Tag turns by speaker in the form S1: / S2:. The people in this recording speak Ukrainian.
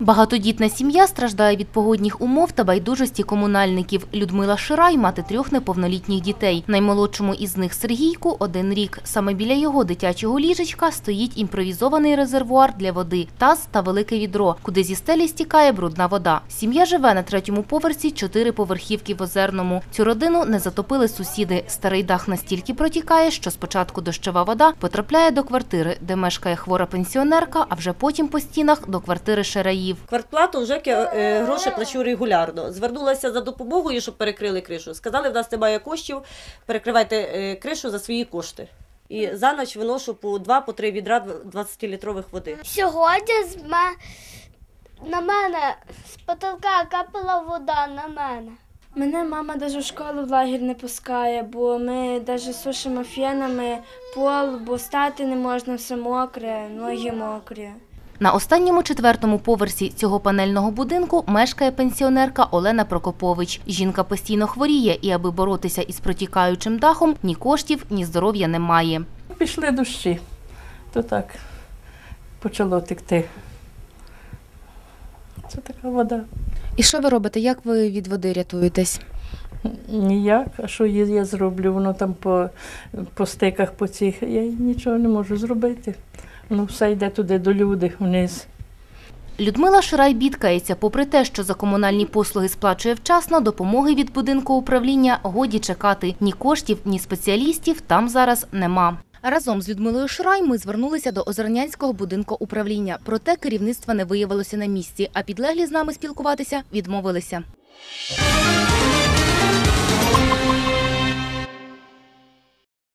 S1: Багатодітна сім'я страждає від погодних умов та байдужості комунальників. Людмила Ширай – мати трьох неповнолітніх дітей. Наймолодшому із них Сергійку – один рік. Саме біля його дитячого ліжечка стоїть імпровізований резервуар для води, таз та велике відро, куди зі стелі стікає брудна вода. Сім'я живе на третьому поверсі чотири поверхівки в Озерному. Цю родину не затопили сусіди. Старий дах настільки протікає, що спочатку дощова вода потрапляє до квартири, де мешкає хвора пенсіонерка, а вже потім по стінах до квартири Шираїв.
S2: Квартплату вже е, гроші плачу регулярно. Звернулася за допомогою, щоб перекрили кришу. Сказали, в нас немає коштів, перекривайте е, кришу за свої кошти. І за ніч виношу по 2-3 відра 20-літрових води.
S3: Сьогодні на мене з потолка капала вода на мене.
S4: Мене мама навіть в школу в лагерь не пускає, бо ми навіть сушимо фенами пол, бо стати не можна, все мокре, ноги мокрі.
S1: На останньому четвертому поверсі цього панельного будинку мешкає пенсіонерка Олена Прокопович. Жінка постійно хворіє і аби боротися із протікаючим дахом, ні коштів, ні здоров'я немає.
S5: Пішли дощі, то так почало текти. Це така вода.
S1: І що ви робите? Як ви від води рятуєтесь?
S5: Ніяк, а що я, я зроблю? Воно там по, по стиках, по цих. Я нічого не можу зробити. Воно все йде туди до люди вниз.
S1: Людмила Ширай бідкається. Попри те, що за комунальні послуги сплачує вчасно, допомоги від будинку управління годі чекати. Ні коштів, ні спеціалістів там зараз нема. Разом з Людмилою Ширай ми звернулися до Озернянського будинку управління. Проте керівництва не виявилося на місці, а підлеглі з нами спілкуватися відмовилися.